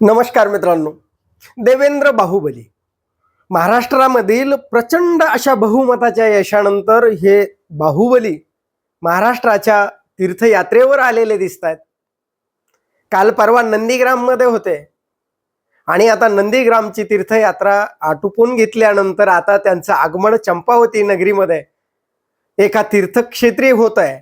नमस्कार मित्रांनो. देवेंद्र बाहुबली. महाराष्ट्रामधील प्रचंड अशा बहुमताच्या यशानंतर हे बाहुबली महाराष्ट्राच्या तीर्थयात्रेवर आलेले दिसत आहेत काल परवा नंदीग्राममध्ये होते. आणि आता नंदीग्रामची तीर्थयात्रा आटोपून घेतल्यानंतर आता त्यांचं आगमन चंपावती नगरीमध्ये एका तीर्थक्षेत्री होत आहे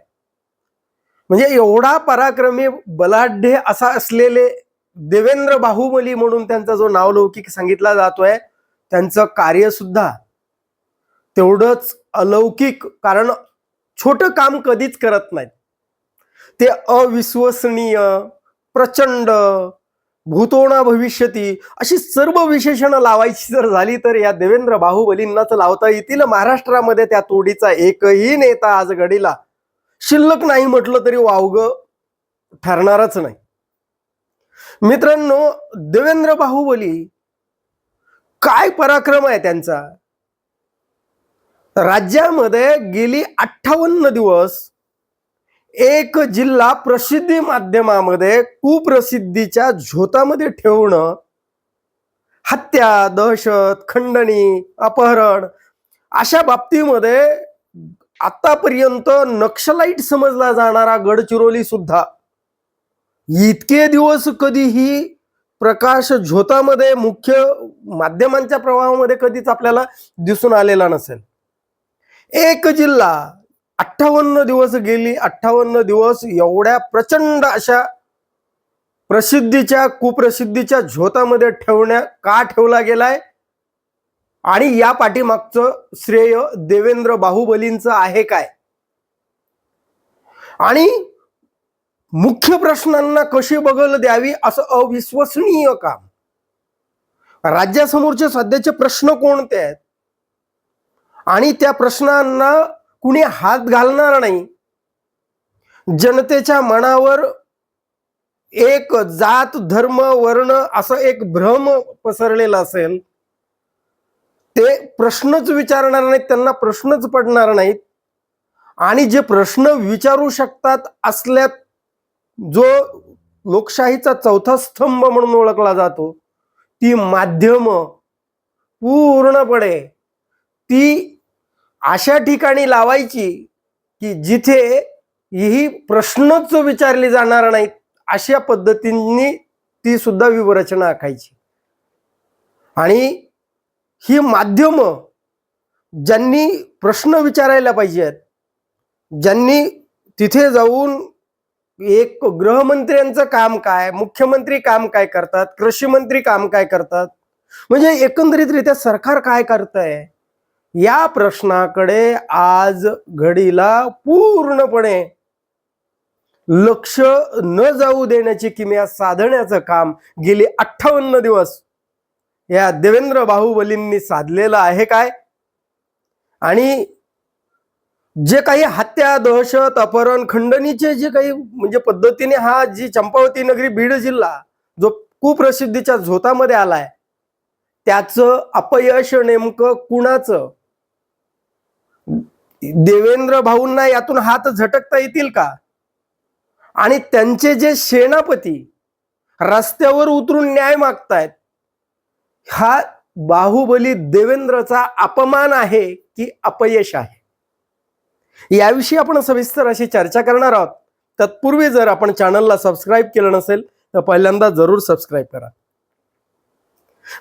म्हणजे एवढा पराक्रमी बलाढ्य असा असलेले देवेंद्र बाहुबली म्हणून त्यांचा जो नावलौकिक सांगितला जातोय त्यांचं कार्य सुद्धा तेवढंच अलौकिक कारण छोटं काम कधीच करत नाहीत. ते अविश्वसनीय प्रचंड भूतोणा भविष्यती अशी सर्व विशेषणं लावायची जर झाली तर या देवेंद्र बाहुबलींनाच लावता येतील. महाराष्ट्रामध्ये त्या तोडीचा एकही नेता आज घडीला शिल्लक नाही म्हटलं तरी वावग ठरणारच नाही. मित्रांनो देवेंद्र बाहुबली काय पराक्रम आहे त्यांचा? राज्यामध्ये गेली अठ्ठावन्न दिवस एक जिल्हा प्रसिद्धी माध्यमामध्ये कुप्रसिद्धीच्या झोतामध्ये ठेवणं हत्या दहशत खंडणी अपहरण अशा बाबतीमध्ये आतापर्यंत नक्षलाईट समजला जाणारा गडचिरोली सुद्धा इतके दिवस कधीही प्रकाश झोतामध्ये मुख्य माध्यमांच्या प्रवाहामध्ये कधीच आपल्याला दिसून आलेला नसेल. एक जिल्हा अठ्ठावन्न दिवस गेली अठ्ठावन्न दिवस एवढ्या प्रचंड अशा प्रसिद्धीच्या कुप्रसिद्धीच्या झोतामध्ये ठेवण्या का ठेवला गेलाय? आणि या पाठीमागचं श्रेय देवेंद्र बाहुबलींचं आहे काय? आणि मुख्य प्रश्नांना कशी बगल द्यावी असं अविश्वसनीय काम. राज्यासमोरचे सध्याचे प्रश्न कोणते आहेत? आणि त्या प्रश्नांना कुणी हात घालणार नाही. जनतेच्या मनावर एक जात धर्म वर्ण असं एक भ्रम पसरलेला असेल. ते प्रश्नच विचारणार नाहीत त्यांना प्रश्नच पडणार नाहीत. आणि जे प्रश्न विचारू शकतात असल्या जो लोकशाहीचा चौथा स्तंभ म्हणून ओळखला जातो ती माध्यम पूर्णपणे ती अशा ठिकाणी लावायची की जिथे ही प्रश्नच विचारली जाणार नाहीत अशा पद्धतींनी ती सुद्धा विवरचना आखायची. आणि ही माध्यम ज्यांनी प्रश्न विचारायला पाहिजेत ज्यांनी तिथे जाऊन एक गृहमंत्र्यांचं काम काय मुख्यमंत्री काम काय करतात कृषी मंत्री काम काय करतात? म्हणजे एकंदरीतरित्या सरकार काय करतंय? या प्रश्नाकडे आज घडीला पूर्णपणे लक्ष न जाऊ देण्याची किमया साधण्याचं काम गेली अठ्ठावन्न दिवस या देवेंद्र बाहुबलींनी साधलेलं आहे काय? आणि जे काही हत्या दहशत अपहरण खंडणीचे जे काही म्हणजे पद्धतीने हा जी चंपावती नगरी बीड जिल्हा जो कुप्रसिद्धीच्या झोतामध्ये आलाय त्याचं अपयश नेमकं कुणाचं? देवेंद्र भाऊंना यातून हात झटकता येतील का? आणि त्यांचे जे सेनापती रस्त्यावर उतरून न्याय मागतायत हा बाहुबली देवेंद्रचा अपमान आहे की अपयश आहे? याविषयी आपण सविस्तर अशी चर्चा करणार आहोत. तत्पूर्वी जर आपण चॅनलला सबस्क्राईब केलं नसेल तर पहिल्यांदा जरूर सबस्क्राईब करा.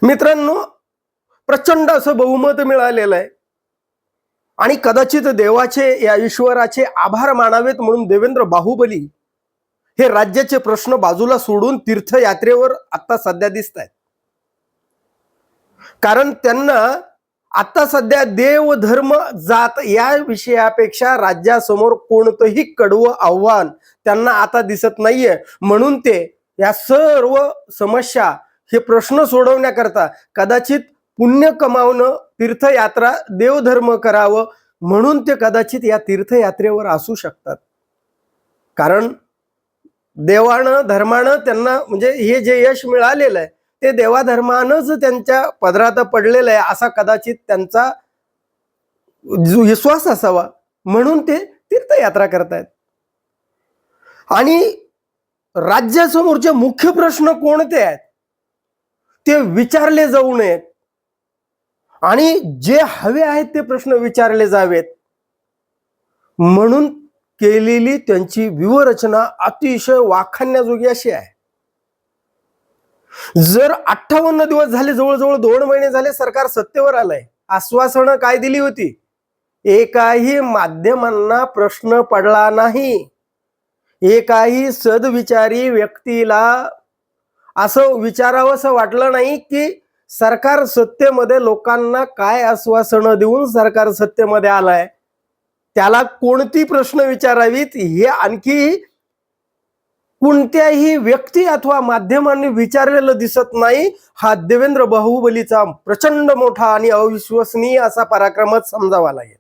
मित्रांनो प्रचंड असं बहुमत मिळालेलं आहे. आणि कदाचित देवाचे या ईश्वराचे आभार मानावेत म्हणून देवेंद्र बाहुबली हे राज्याचे प्रश्न बाजूला सोडून तीर्थयात्रेवर आता सध्या दिसत आहेत कारण त्यांना आता सध्या देव धर्म जात या विषयापेक्षा राज्यासमोर कोणतंही कडवं आव्हान त्यांना आता दिसत नाहीये. म्हणून ते या सर्व समस्या हे प्रश्न सोडवण्याकरता कदाचित पुण्य कमावणं तीर्थयात्रा देवधर्म करावं म्हणून ते कदाचित या तीर्थयात्रेवर असू शकतात. कारण देवानं धर्मानं त्यांना म्हणजे हे जे यश मिळालेलं आहे ते देवाधर्मानंच त्यांच्या पदरात पडलेलं आहे असा कदाचित त्यांचा विश्वास असावा म्हणून ते तीर्थयात्रा करतायत. आणि राज्यासमोरचे मुख्य प्रश्न कोणते आहेत? ते विचारले जाऊ नयेत. आणि जे हवे आहेत ते प्रश्न विचारले जावेत. म्हणून केलेली त्यांची व्यूहरचना अतिशय वाखाणण्याजोगी अशी आहे. जर अठ्ठावन्न दिवस झाले जवळजवळ दोन महिने झाले सरकार सत्तेवर आलंय आश्वासनं काय दिली होती? एकाही माध्यमांना प्रश्न पडला नाही. एकाही सदविचारी व्यक्तीला असं विचारावं असं वाटलं नाही की सरकार सत्तेमध्ये लोकांना काय आश्वासनं देऊन सरकार सत्तेमध्ये आलंय? त्याला कोणती प्रश्न विचारावीत? हे आणखी कोणत्याही व्यक्ती अथवा माध्यमांनी विचारलेलं दिसत नाही. हा देवेंद्र बाहुबलीचा प्रचंड मोठा आणि अविश्वसनीय असा पराक्रमच समजावा लागेल.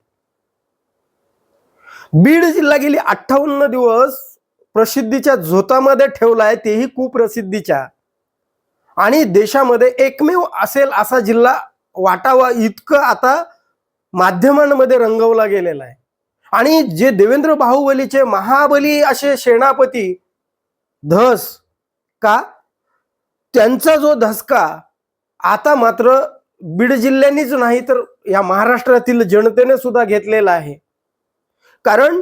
बीड जिल्हा गेली अठ्ठावन्न दिवस प्रसिद्धीच्या झोतामध्ये ठेवलाय तेही कुप्रसिद्धीच्या. आणि देशामध्ये एकमेव असेल असा जिल्हा वाटावा इतकं आता माध्यमांमध्ये रंगवला गेलेला आहे. आणि जे देवेंद्र बाहुबलीचे महाबली असे सेनापती धस. का? त्यांचा जो धसका आता मात्र बीड जिल्ह्यांनीच नाही तर या महाराष्ट्रातील जनतेने सुद्धा घेतलेला आहे. कारण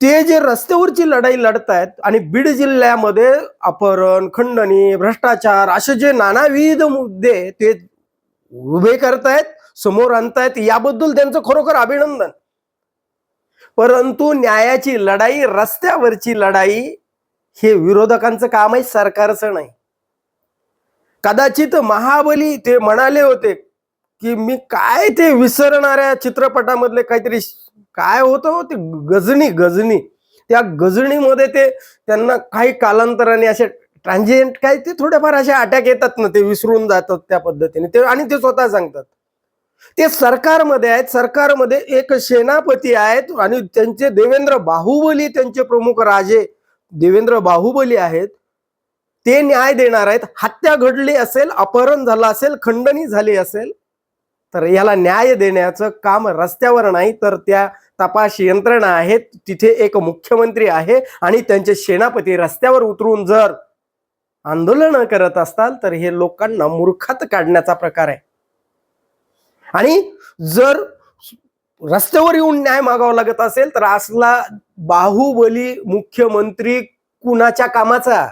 ते जे रस्त्यावरची लढाई लढतायत आणि बीड जिल्ह्यामध्ये अपहरण खंडणी भ्रष्टाचार असे जे नानाविध मुद्दे ते उभे करतायत समोर आणतायत याबद्दल त्यांचं खरोखर अभिनंदन. परंतु न्यायाची लढाई रस्त्यावरची लढाई हे विरोधकांचं काम आहे सरकारचं नाही. कदाचित महाबली ते म्हणाले होते की मी काय ते विसरणाऱ्या चित्रपटामधले काहीतरी काय होतं हो ते गजनी गजनी. त्या गजनीमध्ये ते त्यांना काही कालांतराने असे ट्रान्झिएंट काय ते थोडेफार असे अटॅक येतात ना ते विसरून जातात त्या पद्धतीने. ते आणि ते स्वतः सांगतात. ते सरकारमध्ये आहेत सरकारमध्ये एक सेनापती आहेत आणि त्यांचे देवेंद्र बाहुबली त्यांचे प्रमुख राजे देवेंद्र बाहुबली आहेत ते न्याय देणार आहेत. हत्या घडली असेल अपहरण झालं असेल खंडणी झाली असेल तर याला न्याय देण्याचं काम रस्त्यावर नाही तर त्या तपास यंत्रणा आहेत तिथे एक मुख्यमंत्री आहे आणि त्यांचे सेनापती रस्त्यावर उतरून जर आंदोलन करत असताल तर हे लोकांना मूर्खात काढण्याचा प्रकार आहे. आणि जर रस्त्यावर येऊन न्याय मागावा लागत असेल तर असला बाहुबली मुख्यमंत्री कुणाच्या कामाचा?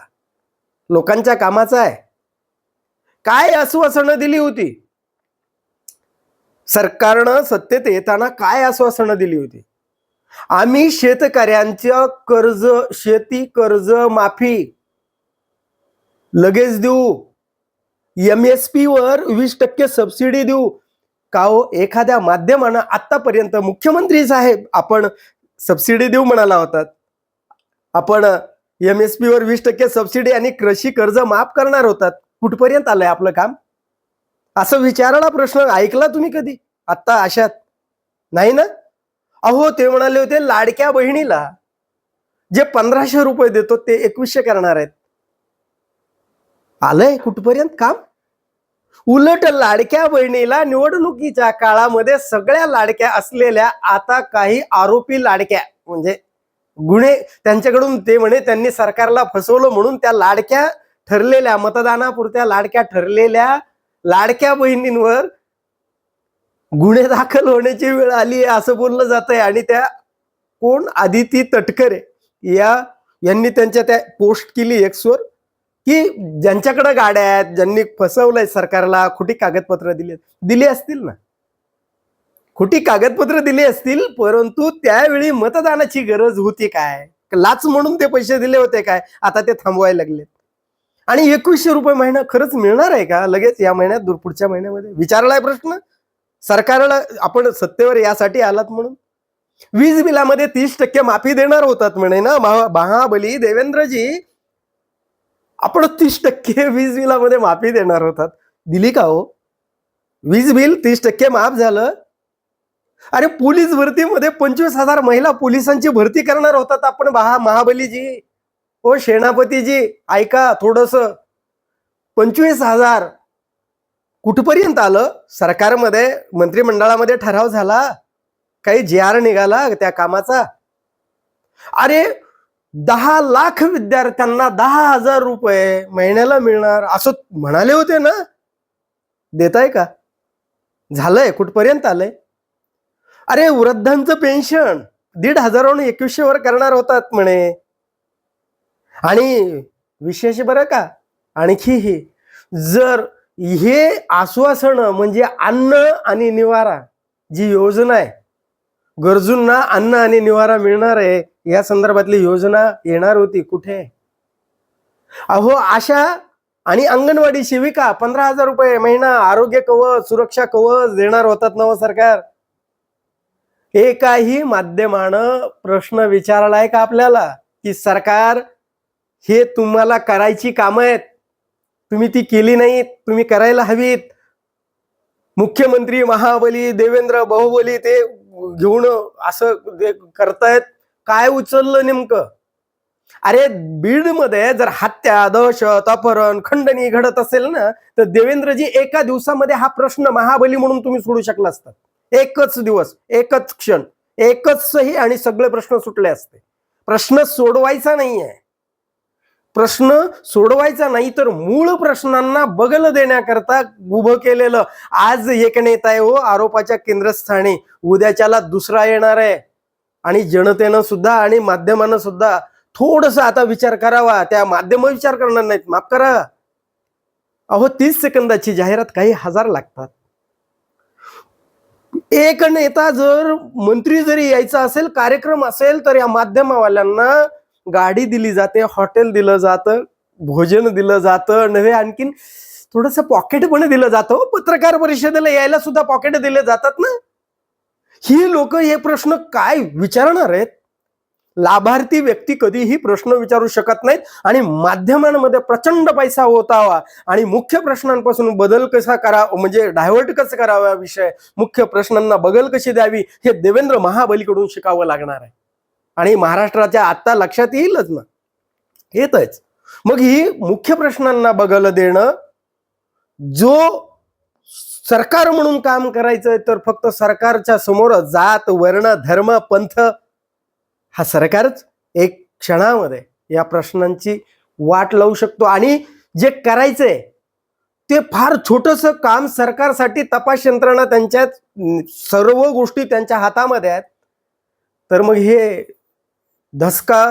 लोकांच्या कामाचा आहे. काय आश्वासनं दिली होती? सरकारनं सत्तेत येताना काय आश्वासनं दिली होती? आम्ही शेतकऱ्यांचं कर्ज शेती कर्ज माफी लगेच देऊ. एम एस पी वर वीस टक्के सबसिडी देऊ. का हो? एखाद्या माध्यमानं आतापर्यंत मुख्यमंत्री साहेब आपण सबसिडी देऊ म्हणाला होतात आपण एम एस पी वर वीस टक्के सबसिडी आणि कृषी कर्ज माफ करणार होतात. कुठपर्यंत आलंय आपलं काम? असं विचारायला प्रश्न ऐकला तुम्ही कधी? आत्ता अशात नाही ना? अहो ते म्हणाले होते लाडक्या बहिणीला जे पंधराशे रुपये देतो ते एकवीसशे करणार आहेत. आलंय कुठपर्यंत काम? उलट लाडक्या बहिणीला निवडणुकीच्या काळामध्ये सगळ्या लाडक्या असलेल्या आता काही आरोपी लाडक्या म्हणजे गुन्हे त्यांच्याकडून ते म्हणे त्यांनी सरकारला फसवलं म्हणून त्या लाडक्या ठरलेल्या मतदानापुरत्या लाडक्या ठरलेल्या लाडक्या बहिणींवर गुन्हे दाखल होण्याची वेळ आली आहे असं बोललं जात आहे आणि त्या कोण? आदिती तटकरे. या यांनी त्यांच्या त्या पोस्ट केली एक्सवर की ज्यांच्याकडे गाड्या आहेत ज्यांनी फसवलंय सरकारला खोटी कागदपत्र दिली दिली असतील ना? खोटी कागदपत्र दिली असतील परंतु त्यावेळी मतदानाची गरज होती काय? लाच म्हणून ते पैसे दिले होते काय? आता ते थांबवायला लागलेत. आणि एकवीसशे रुपये महिना खरंच मिळणार आहे का? लगेच या महिन्यात दूर पुढच्या महिन्यामध्ये? विचारलाय प्रश्न? सरकारला आपण सत्तेवर यासाठी आलात म्हणून? वीज बिलामध्ये तीस टक्के माफी देणार होतात म्हणे ना? महाबली देवेंद्रजी आपण तीस टक्के वीज बिलामध्ये माफी देणार होतात. दिली का हो? वीज बिल तीस टक्के माफ झालं. अरे पोलीस भरतीमध्ये पंचवीस हजार महिला पोलिसांची भरती करणार होतात आपण महा महाबलीजी. ओ सेनापतीजी ऐका थोडस. पंचवीस हजार. कुठपर्यंत आलं? सरकारमध्ये मंत्रिमंडळामध्ये ठराव झाला? काही जे आर निघाला त्या कामाचा? अरे दहा लाख विद्यार्थ्यांना दहा हजार रुपये महिन्याला मिळणार असं म्हणाले होते ना? देताय का? झालंय कुठपर्यंत आलंय? अरे वृद्धांचं पेन्शन दीड हजारावरून एकवीसशे वर करणार होतात म्हणे. आणि विशेष बरं का आणखी हे जर हे आश्वासन म्हणजे अन्न आणि निवारा जी योजना आहे गरजूंना अन्न आणि निवारा मिळणार आहे या संदर्भातली योजना येणार होती कुठे? अहो आशा आणि अंगणवाडी सेविका पंधरा हजार रुपये महिना आरोग्य कवच सुरक्षा कवच देणार होतात नव सरकार. एकाही माध्यमानं प्रश्न विचारलाय का आपल्याला? की सरकार हे तुम्हाला करायची कामं आहेत. तुम्ही ती केली नाहीत तुम्ही करायला हवीत. मुख्यमंत्री महाबली देवेंद्र बहुबली ते घेऊन असं करतायत. काय उचललं नेमकं? अरे बीडमध्ये जर हत्या दहशत अपहरण खंडणी घडत असेल ना तर देवेंद्रजी एका दिवसामध्ये हा प्रश्न महाबली म्हणून तुम्ही सोडू शकला असतात एकच दिवस एकच क्षण एकच सही आणि सगळे प्रश्न सुटले असते. प्रश्न सोडवायचा नाहीये. प्रश्न सोडवायचा नाही तर मूळ प्रश्नांना बगल देण्याकरता उभं केलेलं आज एक नेता आहे हो आरोपाच्या केंद्रस्थानी. उद्याच्याला दुसरा येणार आहे. आणि जनतेनं सुद्धा आणि माध्यमानं सुद्धा थोडस आता विचार करावा. त्या माध्यम विचार करणार नाहीत. माफ करा. अहो तीस सेकंदाची जाहिरात काही हजार लागतात. एक नेता जर मंत्री जरी यायचा असेल कार्यक्रम असेल तर या माध्यमवाल्यांना गाडी दिली जाते हॉटेल दिलं जातं भोजन दिलं जातं नव्हे आणखीन थोडस पॉकेट पण दिलं जातं. हो. पत्रकार परिषदेला यायला सुद्धा पॉकेट दिले जातात ना? ही लोक हे प्रश्न काय विचारणार आहेत? लाभार्थी व्यक्ती कधीही प्रश्न विचारू शकत नाहीत आणि माध्यमांमध्ये प्रचंड पैसा होतावा आणि मुख्य प्रश्नांपासून बदल कसा करावा म्हणजे डायव्हर्ट कसं करावा विषय मुख्य प्रश्नांना बगल कशी द्यावी हे देवेंद्र महाबलीकडून शिकावं लागणार आहे. आणि महाराष्ट्राच्या आत्ता लक्षात येईलच ना. येतच मग ही मुख्य प्रश्नांना बगल देणं जो सरकार म्हणून काम करायचंय तर फक्त सरकारच्या समोर जात वर्ण धर्म पंथ हा सरकारच एक क्षणामध्ये या प्रश्नांची वाट लावू शकतो. आणि जे करायचंय ते फार छोटस काम सरकारसाठी तपास यंत्रणा त्यांच्यात सर्व गोष्टी त्यांच्या हातामध्ये आहेत. तर मग हे धसका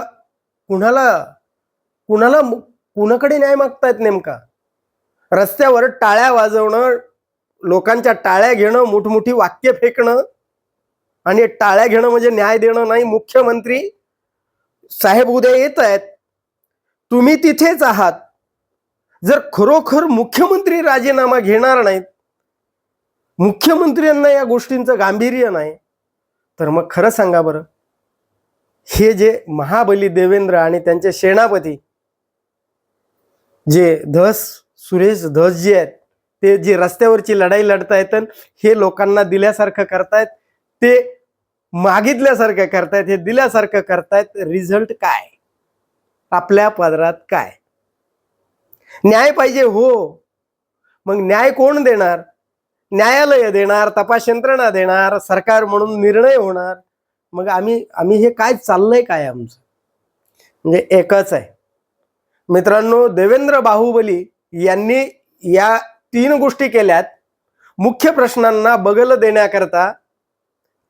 कुणाला कुणाला कुणाकडे न्याय मागतायत नेमका? रस्त्यावर टाळ्या वाजवणं लोकांच्या टाळ्या घेणं मोठमोठी वाक्य फेकणं आणि टाळ्या घेणं म्हणजे न्याय देणं नाही. मुख्यमंत्री साहेब उद्या येत आहेत. तुम्ही तिथेच आहात. जर खरोखर मुख्यमंत्री राजीनामा घेणार नाहीत मुख्यमंत्र्यांना या गोष्टींचं गांभीर्य नाही तर मग खरं सांगा बरं. हे जे महाबली देवेंद्र आणि त्यांचे सेनापती जे धस सुरेश धस जे आहेत ते जी रस्त्यावरची लढाई लढतायत हे लोकांना दिल्यासारखं करतायत ते मागितल्यासारखं करतायत हे दिल्यासारखं करतायत रिझल्ट काय? आपल्या पदरात काय? न्याय पाहिजे हो. मग न्याय कोण देणार? न्यायालय देणार तपास यंत्रणा देणार सरकार म्हणून निर्णय होणार. मग आम्ही आम्ही हे काय चाललंय काय आमचं? म्हणजे एकच आहे. मित्रांनो देवेंद्र बाहुबली यांनी या तीन गोष्टी केल्यात. मुख्य प्रश्नांना बगल देण्याकरता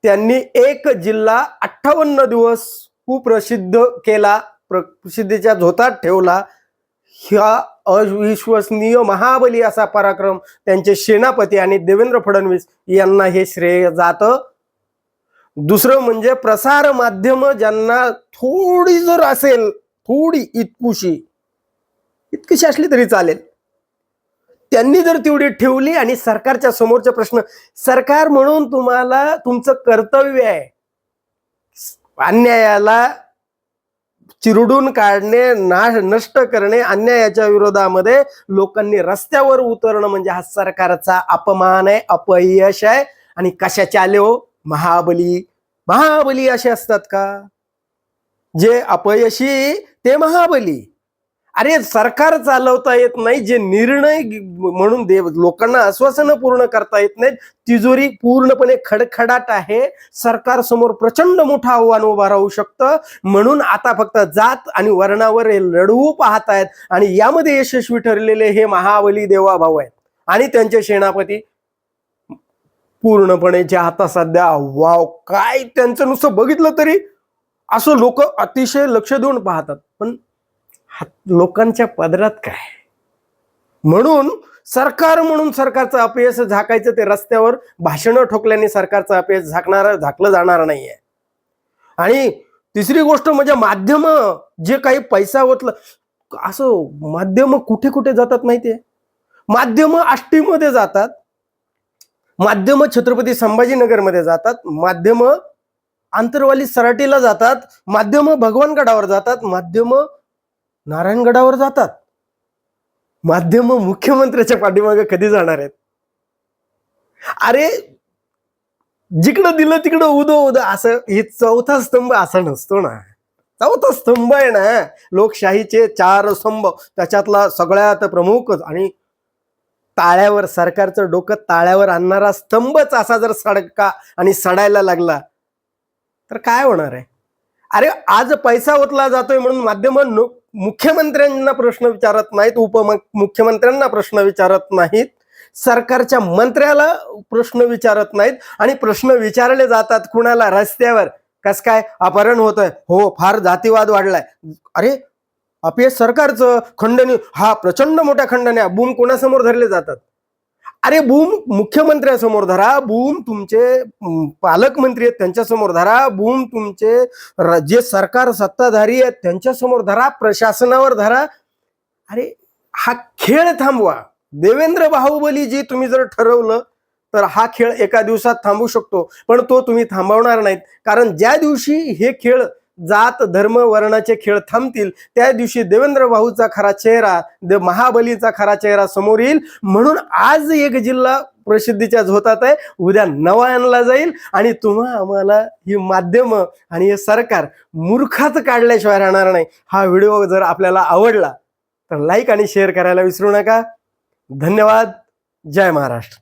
त्यांनी एक जिल्हा अठ्ठावन्न दिवस कुप्रसिद्ध केला प्रसिद्धीच्या झोतात ठेवला. ह्या अविश्वसनीय महाबली असा पराक्रम त्यांचे सेनापती आणि देवेंद्र फडणवीस यांना हे श्रेय जातं. दुसरं म्हणजे प्रसार माध्यम ज्यांना थोडी जर असेल थोडी इतकुशी इतकीशी असली तरी चालेल. त्यांनी जर तेवढी ठेवली आणि सरकारच्या समोरचा प्रश्न सरकार म्हणून तुम्हाला तुमचं कर्तव्य आहे अन्यायाला चिरडून काढणे नाश नष्ट करणे अन्यायाच्या विरोधामध्ये लोकांनी रस्त्यावर उतरणं म्हणजे हा सरकारचा अपमान आहे अपयश आहे. आणि कशाचे आले हो? महाबली महाबली असे असतात का? जे अपयशी ते महाबली. अरे सरकार चालवता येत नाही जे निर्णय म्हणून देव लोकांना आश्वासनं पूर्ण करता येत नाहीत तिजोरी पूर्णपणे खडखडाट आहे. सरकार समोर प्रचंड मोठं आव्हान उभं राहू शकतं. म्हणून आता फक्त जात आणि वर्णावर हे लढवू पाहतायत आणि यामध्ये यशस्वी ठरलेले हे महाबली देवा भाऊ आहेत. आणि त्यांचे सेनापती पूर्णपणे जे आता सध्या वाव काय त्यांचं नुसतं बघितलं तरी असं लोक अतिशय लक्ष देऊन पाहतात. पण लोकांच्या पदरात काय? म्हणून सरकार म्हणून सरकारचं अपयश झाकायचं ते रस्त्यावर भाषणं ठोकल्याने सरकारचं अपयश झाकणार झाकलं जाणार नाहीये. आणि तिसरी गोष्ट म्हणजे माध्यम जे काही पैसा ओतलं असं माध्यम कुठे कुठे जातात माहितीये? माध्यम आष्टीमध्ये जातात माध्यम छत्रपती संभाजीनगरमध्ये जातात माध्यम आंतरवाली सराटीला जातात माध्यम भगवानगडावर जातात माध्यम नारायणगडावर जातात. माध्यम मुख्यमंत्र्याच्या पाठीमागे कधी जाणार आहेत? अरे जिकडं दिलं तिकडं उदो उदो. असं हे चौथा स्तंभ असा नसतो ना. चौथा स्तंभ आहे ना. लोकशाहीचे चार स्तंभ. त्याच्यातला सगळ्यात प्रमुखच आणि ताळ्यावर सरकारचं डोकं ताळ्यावर आणणारा स्तंभच असा जर सडका आणि सडायला लागला तर काय होणार आहे? अरे आज पैसा ओतला जातोय म्हणून माध्यम मुख्यमंत्र्यांना प्रश्न विचारत नाहीत उपमुख्यमंत्र्यांना प्रश्न विचारत नाहीत सरकारच्या मंत्र्याला प्रश्न विचारत नाहीत आणि प्रश्न विचारले जातात कुणाला? रस्त्यावर. कस काय? अपहरण होत आहे हो फार जातीवाद वाढलाय. अरे अपयश सरकारचं खंडणी हा प्रचंड मोठ्या खंडण्या बूम कोणासमोर धरले जातात? अरे बूम मुख्यमंत्र्यासमोर धरा बूम तुमचे पालकमंत्री आहेत त्यांच्यासमोर धरा बूम तुमचे जे सरकार सत्ताधारी आहेत त्यांच्यासमोर धरा प्रशासनावर धरा. अरे हा खेळ थांबवा. देवेंद्र बाहुबली जे तुम्ही जर ठरवलं तर हा खेळ एका दिवसात थांबू शकतो. पण तो तुम्ही थांबवणार नाहीत. कारण ज्या दिवशी हे खेळ जात धर्म वर्णाचे खेळ थांबतील. त्या दिवशी देवेंद्र भाऊचा खरा चेहरा दे महाबलीचा खरा चेहरा समोर येईल. म्हणून आज एक जिल्हा प्रसिद्धीच्या झोतात आहे. उद्या नवा आणला जाईल. आणि तुम्हा आम्हाला ही माध्यम आणि हे सरकार मूर्खाच काढल्याशिवाय राहणार नाही. हा व्हिडिओ जर आपल्याला आवडला तर लाईक आणि शेअर करायला विसरू नका. धन्यवाद. जय महाराष्ट्र.